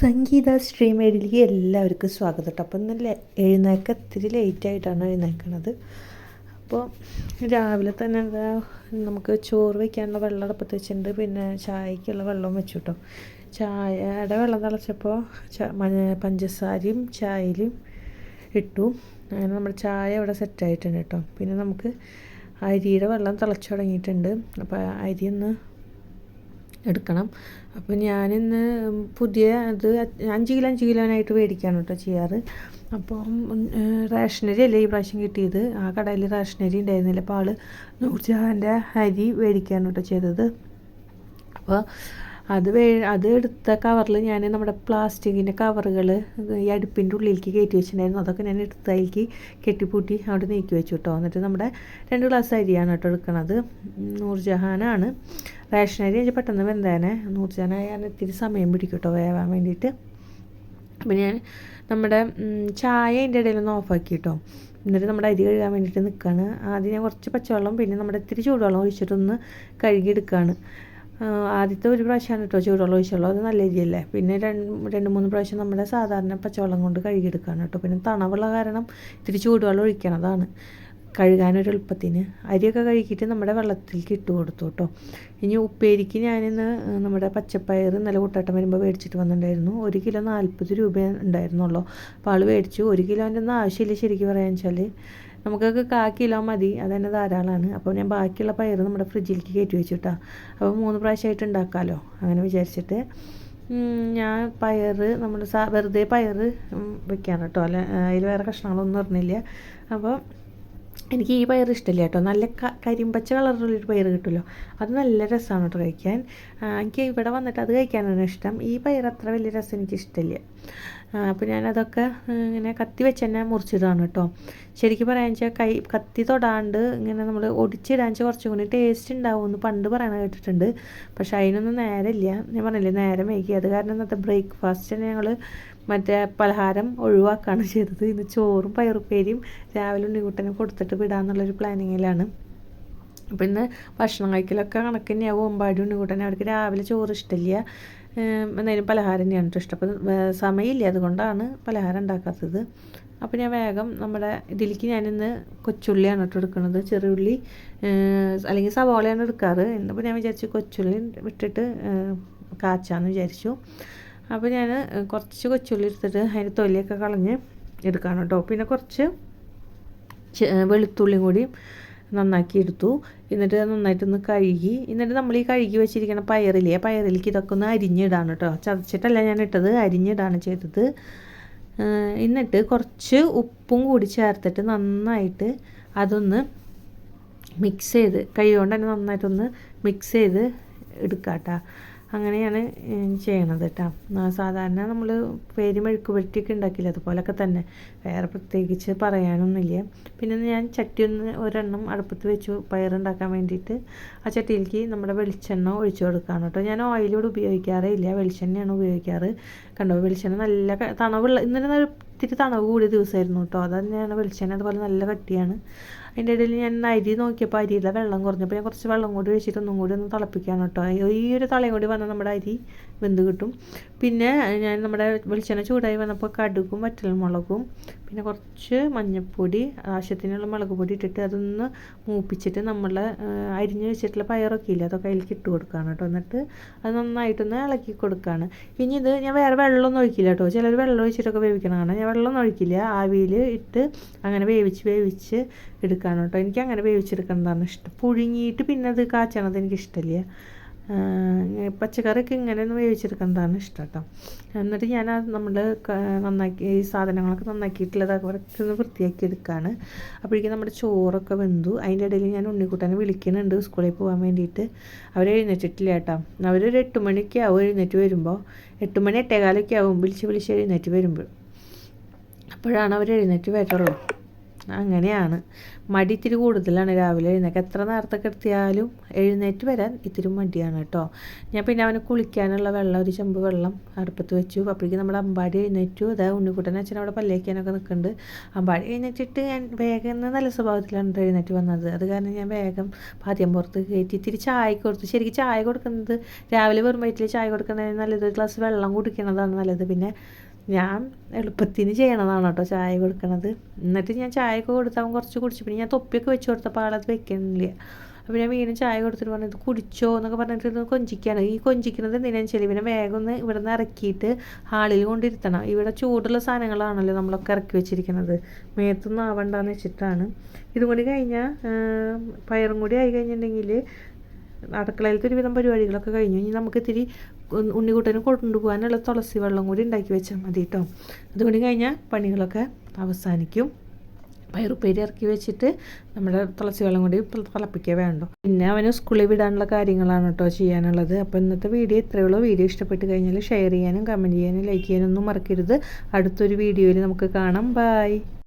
സംഗീത സ്ട്രീമേഡിലേക്ക് എല്ലാവർക്കും സ്വാഗതം കേട്ടോ. അപ്പം നല്ല എഴുന്നേക്ക ഇത്തിരി ലേറ്റായിട്ടാണ് എഴുന്നേക്കണത് അപ്പോൾ രാവിലെ തന്നെ എന്താ നമുക്ക് ചോറ് വയ്ക്കാനുള്ള വെള്ളം അടുപ്പത്ത് വെച്ചിട്ടുണ്ട്. പിന്നെ ചായക്കുള്ള വെള്ളം വെച്ചു കേട്ടോ. ചായയുടെ വെള്ളം തിളച്ചപ്പോൾ പഞ്ചസാരയും ചായയിലും ഇട്ടു. അങ്ങനെ നമ്മുടെ ചായ ഇവിടെ സെറ്റായിട്ടുണ്ട് കേട്ടോ. പിന്നെ നമുക്ക് അരിയുടെ വെള്ളം തിളച്ചു തുടങ്ങിയിട്ടുണ്ട്. അപ്പോൾ അരി ഒന്ന് എടുക്കണം. അപ്പോൾ ഞാനിന്ന് പുതിയ അത് അഞ്ച് കിലോ അഞ്ച് കിലോനായിട്ട് മേടിക്കുകയാണ് കേട്ടോ ചെയ്യാറ്. അപ്പം റേഷനരി അല്ലേ ഈ പ്രാവശ്യം കിട്ടിയത്? ആ കടയിൽ റേഷനരി ഉണ്ടായിരുന്നില്ല. അപ്പോൾ ആൾ നൂർജഹാന്റെ അരി മേടിക്കുകയാണ് കേട്ടോ ചെയ്തത്. അപ്പോൾ അത് വേ അത് എടുത്ത കവറിൽ ഞാൻ നമ്മുടെ പ്ലാസ്റ്റിക്കിന്റെ കവറുകൾ ഈ അടുപ്പിന്റെ ഉള്ളിലേക്ക് കയറ്റി വെച്ചിട്ടുണ്ടായിരുന്നു. അതൊക്കെ ഞാൻ എടുത്ത് അതിലേക്ക് കെട്ടിപ്പൂട്ടി അവിടെ നീക്കി വെച്ചു കേട്ടോ എന്നിട്ട് നമ്മുടെ രണ്ട് ഗ്ലാസ് അരിയാണ് കേട്ടോ എടുക്കണത്. നൂർജഹാനാണ്. റേഷൻ അരി എനിക്ക് പെട്ടെന്ന് വെന്തേനെ. നൂർജഹാനായ ഇത്തിരി സമയം പിടിക്കും കേട്ടോ വേവാൻ വേണ്ടിയിട്ട്. അപ്പം ഞാൻ നമ്മുടെ ചായ അതിന്റെ ഇടയിലൊന്ന് ഓഫാക്കി കേട്ടോ എന്നിട്ട് നമ്മുടെ അരി കഴുകാൻ വേണ്ടിയിട്ട് നിൽക്കുകയാണ് ആദ്യം ഞാൻ കുറച്ച് പച്ചവെള്ളം പിന്നെ നമ്മുടെ ഇത്തിരി ചൂടുവെള്ളം ഒഴിച്ചിട്ടൊന്ന് കഴുകിയെടുക്കുകയാണ് ആദ്യത്തെ ഒരു പ്രാവശ്യമാണ് കേട്ടോ ചൂടുവെള്ളം ഒഴിച്ചുള്ളൂ. അത് നല്ല രീതിയല്ലേ പിന്നെ രണ്ട് രണ്ട് മൂന്ന് പ്രാവശ്യം നമ്മുടെ സാധാരണ പച്ചവെള്ളം കൊണ്ട് കഴുകിയെടുക്കുകയാണ് കേട്ടോ പിന്നെ തണവുള്ള കാരണം ഇത്തിരി ചൂടുവെള്ളം ഒഴിക്കണതാണ്. എളുപ്പത്തിന് അരിയൊക്കെ കഴുകിയിട്ട് നമ്മുടെ വെള്ളത്തിലേക്ക് ഇട്ട് കൊടുത്തു കേട്ടോ. ഇനി ഉപ്പേരിക്ക് ഞാനിന്ന് നമ്മുടെ പച്ചപ്പയർ ഇന്നലെ കൂട്ടാട്ടം വരുമ്പോൾ മേടിച്ചിട്ട് വന്നിട്ടുണ്ടായിരുന്നു. ഒരു കിലോ നാൽപ്പത് രൂപ ഉണ്ടായിരുന്നുള്ളൂ. അപ്പോൾ ആൾ മേടിച്ചു. ഒരു കിലോന്റെ ഒന്നും ആവശ്യമില്ല ശരിക്കും പറയാന്ന് വെച്ചാൽ നമുക്കൊക്കെ കാ കിലോ മതി. അത് തന്നെ ധാരാളമാണ് അപ്പോൾ ഞാൻ ബാക്കിയുള്ള പയർ നമ്മുടെ ഫ്രിഡ്ജിലേക്ക് കയറ്റി വെച്ചിട്ടാ അപ്പോൾ മൂന്ന് പ്രാവശ്യമായിട്ട് ഉണ്ടാക്കാമല്ലോ അങ്ങനെ വിചാരിച്ചിട്ട്. ഞാൻ പയർ നമ്മൾ സാ വെറുതെ പയർ വെക്കാണ് കേട്ടോ. അല്ല അതിൽ വേറെ കഷ്ണങ്ങളൊന്നും ഇറങ്ങില്ല അപ്പോൾ എനിക്ക് ഈ പയർ ഇഷ്ടമില്ല കേട്ടോ. നല്ല കരിമ്പച്ച കളറുള്ളൊരു പയർ കിട്ടുമല്ലോ. അത് നല്ല രസമാണ് കേട്ടോ കഴിക്കാൻ. എനിക്ക് ഇവിടെ വന്നിട്ട് അത് കഴിക്കാനാണ് ഇഷ്ടം. ഈ പയർ അത്ര വലിയ രസം എനിക്ക് ഇഷ്ടമില്ല അപ്പോൾ ഞാനതൊക്കെ ഇങ്ങനെ കത്തി വെച്ച് തന്നെ മുറിച്ചിടാണ് കേട്ടോ ശരിക്കും പറയാന്ന് വെച്ചാൽ കൈ കത്തി തൊടാണ്ട് ഇങ്ങനെ നമ്മൾ ഒടിച്ചിടാൻ വെച്ചാൽ കുറച്ചും കൂടി ടേസ്റ്റ് ഉണ്ടാവും എന്ന് പണ്ട് പറയണ കേട്ടിട്ടുണ്ട്. പക്ഷെ അതിനൊന്നും നേരമില്ല. ഞാൻ പറഞ്ഞില്ലേ നേരം വൈകി. അത് കാരണം ഇന്നത്തെ തന്നെ ഞങ്ങൾ മറ്റേ പലഹാരം ഒഴിവാക്കുകയാണ് ചെയ്തത്. ഇന്ന് ചോറും പയറുപ്പേരിയും രാവിലെ ഉണ്ണിക്കുട്ടനെ കൊടുത്തിട്ട് വിടാന്നുള്ളൊരു പ്ലാനിങ്ങിലാണ് അപ്പം ഇന്ന് ഭക്ഷണം കഴിക്കലൊക്കെ കണക്ക് തന്നെയാവും. ഒമ്പാടി ഉണ്ണിക്കുട്ടനെ അവർക്ക് രാവിലെ ചോറ് ഇഷ്ടമില്ല. എന്തായാലും പലഹാരം തന്നെയാണ് കേട്ടോ ഇഷ്ടം. അപ്പം സമയമില്ല. അതുകൊണ്ടാണ് പലഹാരം ഉണ്ടാക്കാത്തത്. അപ്പോൾ ഞാൻ വേഗം നമ്മുടെ ഇതിലേക്ക് ഞാനിന്ന് കൊച്ചുള്ളിയാണ് കേട്ടോ എടുക്കുന്നത്. ചെറിയുള്ളി അല്ലെങ്കിൽ സവാളയാണ് എടുക്കാറ്. അപ്പോൾ ഞാൻ വിചാരിച്ചു കൊച്ചുള്ളി വിട്ടിട്ട് കാച്ചാന്ന് വിചാരിച്ചു. അപ്പോൾ ഞാൻ കുറച്ച് കൊച്ചുള്ളി എടുത്തിട്ട് അതിന്റെ തൊലിയൊക്കെ കളഞ്ഞ് എടുക്കാണ് കേട്ടോ. പിന്നെ കുറച്ച് വെളുത്തുള്ളിയും കൂടി നന്നാക്കി എടുത്തു. എന്നിട്ട് നന്നായിട്ടൊന്ന് കഴുകി എന്നിട്ട് നമ്മൾ ഈ കഴുകി വെച്ചിരിക്കുന്ന പയറില്ലേ പയറിലേക്ക് ഇതൊക്കെ ഒന്ന് അരിഞ്ഞിടാണ് കേട്ടോ ചതച്ചിട്ടല്ല ഞാൻ ഇട്ടത് അരിഞ്ഞിടാണ് ചെയ്തത്. എന്നിട്ട് കുറച്ച് ഉപ്പും കൂടി ചേർത്തിട്ട് നന്നായിട്ട് അതൊന്ന് മിക്സ് ചെയ്ത് കൈ കൊണ്ട് തന്നെ നന്നായിട്ടൊന്ന് മിക്സ് ചെയ്ത് എടുക്കാം കേട്ടോ അങ്ങനെയാണ് ചെയ്യണത് കേട്ടോ സാധാരണ നമ്മൾ പേര് മെഴുക്ക് പുരട്ടിയൊക്കെ ഉണ്ടാക്കില്ല അതുപോലൊക്കെ തന്നെ. വേറെ പ്രത്യേകിച്ച് പറയാനൊന്നുമില്ല. പിന്നെ ഞാൻ ചട്ടി ഒന്ന് ഒരെണ്ണം അടുപ്പത്ത് വെച്ചു പയറുണ്ടാക്കാൻ വേണ്ടിയിട്ട്. ആ ചട്ടിയിലേക്ക് നമ്മുടെ വെളിച്ചെണ്ണ ഒഴിച്ചു കൊടുക്കുകയാണ് കേട്ടോ ഞാൻ ഓയിലൂടെ ഉപയോഗിക്കാറേ ഇല്ല. വെളിച്ചെണ്ണയാണ് ഉപയോഗിക്കാറ്. കണ്ടോ? വെളിച്ചെണ്ണ നല്ല തണവുള്ള ഇന്നലെ ഇത്തിരി തണവ് കൂടിയ ദിവസമായിരുന്നു കേട്ടോ അത് തന്നെയാണ് വെളിച്ചെണ്ണ അതുപോലെ നല്ല കട്ടിയാണ്. അതിന്റെ ഇടയിൽ ഞാൻ അരി നോക്കിയപ്പോൾ അരിയിലെ വെള്ളം കുറഞ്ഞപ്പോൾ ഞാൻ കുറച്ച് വെള്ളം കൂടി ഒഴിച്ചിട്ട് ഒന്നും കൂടി ഒന്ന് തിളപ്പിക്കുകയാണ് കേട്ടോ. ഈ ഒരു തളയും കൂടി വന്നാൽ നമ്മുടെ അരി വെന്ത് കിട്ടും. പിന്നെ ഞാൻ നമ്മുടെ വെളിച്ചെണ്ണ ചൂടായി വന്നപ്പോൾ കടുകും വറ്റൽമുളകും പിന്നെ കുറച്ച് മഞ്ഞൾപ്പൊടി ആവശ്യത്തിനുള്ള മുളക് പൊടി ഇട്ടിട്ട് അതൊന്ന് മൂപ്പിച്ചിട്ട് നമ്മൾ അരിഞ്ഞ് വെച്ചിട്ടുള്ള പയറൊക്കെ ഇല്ല അതൊക്കെ അതിലേക്ക് ഇട്ട് കൊടുക്കുകയാണ് കേട്ടോ. എന്നിട്ട് അത് നന്നായിട്ടൊന്ന് ഇളക്കി കൊടുക്കുകയാണ്. ഇനി ഇത് ഞാൻ വേറെ വെള്ളമൊന്നും ഒഴിക്കില്ല കേട്ടോ. ചിലർ വെള്ളം ഒഴിച്ചിട്ടൊക്കെ വേവിക്കണം കാണാം. ഞാൻ വെള്ളമൊന്നും ഒഴിക്കില്ല. ആവിയിൽ ഇട്ട് അങ്ങനെ വേവിച്ച് വേവിച്ച് എടുക്കുകയാണ് കേട്ടോ എനിക്ക് അങ്ങനെ വേവിച്ചെടുക്കുന്നതാണ് ഇഷ്ടം. പുഴുങ്ങിയിട്ട് പിന്നെ അത് കാച്ചണത് എനിക്ക് ഇഷ്ടമില്ല പച്ചക്കറിയൊക്കെ ഇങ്ങനെ ഒന്ന് വേവിച്ചെടുക്കുന്നതാണ് ഇഷ്ടം കേട്ടോ എന്നിട്ട് ഞാൻ നമ്മൾ നന്നാക്കി ഈ സാധനങ്ങളൊക്കെ നന്നാക്കിയിട്ടുള്ളത് അതൊക്കെ ഒന്ന് വൃത്തിയാക്കി എടുക്കുകയാണ് അപ്പോഴേക്കും നമ്മുടെ ചോറൊക്കെ വെന്തു. അതിന്റെ ഇടയിൽ ഞാൻ ഉണ്ണിക്കുട്ടനെ വിളിക്കുന്നുണ്ട് സ്കൂളിൽ പോകാൻ വേണ്ടിയിട്ട്. അവർ എഴുന്നേറ്റിട്ടില്ല കേട്ടോ. അവരൊരു എട്ട് മണിയൊക്കെ ആവും എഴുന്നേറ്റ് വരുമ്പോൾ. എട്ട് മണി എട്ടേകാലൊക്കെ ആവും. വിളിച്ച് വിളിച്ച് എഴുന്നേറ്റ് വരുമ്പോൾ. അപ്പോഴാണ് അവർ എഴുന്നേറ്റ് വരുള്ളൂ അങ്ങനെയാണ്. മടി ഇത്തിരി കൂടുതലാണ് രാവിലെ എഴുന്നേക്ക് എത്ര നേരത്തെ കിടത്തിയാലും എഴുന്നേറ്റ് വരാൻ ഇത്തിരി മടിയാണ് കേട്ടോ. ഞാൻ പിന്നെ അവന് കുളിക്കാനുള്ള വെള്ളം ഒരു ചെമ്പ് വെള്ളം അടുപ്പത്ത് വെച്ചു. അപ്പോഴേക്കും നമ്മുടെ അമ്പാടി എഴുന്നേറ്റു. അതാ ഉണ്ണിക്കുട്ടൻ അച്ഛൻ അവിടെ പല്ലേക്കാനൊക്കെ നിൽക്കുന്നുണ്ട്. അമ്പാടി എഴുന്നേറ്റിട്ട് ഞാൻ വേഗം നല്ല സ്വഭാവത്തിലാണ് എഴുന്നേറ്റ് വന്നത്. അത് കാരണം ഞാൻ വേഗം പാദ്യം പുറത്ത് കയറ്റി ഇത്തിരി ചായ കൊടുത്തു. ശരിക്കും ചായ കൊടുക്കുന്നത് രാവിലെ വെറും വയറ്റിൽ ചായ കൊടുക്കുന്നതിന് നല്ലത് ഒരു ഗ്ലാസ് വെള്ളം കുടിക്കുന്നതാണ് നല്ലത്. പിന്നെ ഞാൻ എളുപ്പത്തിന് ചെയ്യണതാണ് കേട്ടോ ചായ കൊടുക്കണത്. എന്നിട്ട് ഞാൻ ചായ കൊടുത്ത് അവൻ കുറച്ച് കുടിച്ചു. പിന്നെ ഞാൻ തൊപ്പിയൊക്കെ വെച്ച് കൊടുത്തപ്പോൾ ആളത് വെക്കണില്ല. അപ്പോൾ ഞാൻ വീണ്ടും ചായ കൊടുത്തിട്ട് പറഞ്ഞു ഇത് കുടിച്ചോ എന്നൊക്കെ പറഞ്ഞിട്ട് ഇത് കൊഞ്ചിക്കാണ്. ഈ കൊഞ്ചിക്കുന്നത് എന്തിനാണെന്ന് വെച്ചാൽ ഇവനെ വേഗം ഒന്ന് ഇവിടെ നിന്ന് ഇറക്കിയിട്ട് ഹാളിൽ കൊണ്ടിരുത്തണം. ഇവിടെ ചൂടുള്ള സാധനങ്ങളാണല്ലോ നമ്മളൊക്കെ ഇറക്കി വെച്ചിരിക്കുന്നത്. മേത്തൊന്നും ആവണ്ടെന്ന് വെച്ചിട്ടാണ്. ഇതും കൂടി കഴിഞ്ഞാൽ പയറും കൂടി ആയി കഴിഞ്ഞിട്ടുണ്ടെങ്കിൽ അടുക്കളയിലത്തെ ഒരുവിധം പരിപാടികളൊക്കെ കഴിഞ്ഞു. ഇനി നമുക്ക് ഇത്തിരി ഉണ്ണിക്കൂട്ടനും കൊണ്ടുപോകാനുള്ള തുളസി വെള്ളം കൂടി ഉണ്ടാക്കി വെച്ചാൽ മതി കേട്ടോ അതുകൊണ്ട് കഴിഞ്ഞാൽ പണികളൊക്കെ അവസാനിക്കും. പയറുപ്പേരി ഇറക്കി വെച്ചിട്ട് നമ്മുടെ തുളസി വെള്ളം കൂടി തിളപ്പിക്കുക വേണ്ടോ? പിന്നെ അവന് സ്കൂളിൽ വിടാനുള്ള കാര്യങ്ങളാണ് കേട്ടോ ചെയ്യാനുള്ളത്. അപ്പോൾ ഇന്നത്തെ വീഡിയോ ഇത്രയേ ഉള്ളൂ. വീഡിയോ ഇഷ്ടപ്പെട്ട് കഴിഞ്ഞാൽ ഷെയർ ചെയ്യാനും കമന്റ് ചെയ്യാനും ലൈക്ക് ചെയ്യാനും ഒന്നും മറക്കരുത്. അടുത്തൊരു വീഡിയോയിൽ നമുക്ക് കാണാം. ബൈ.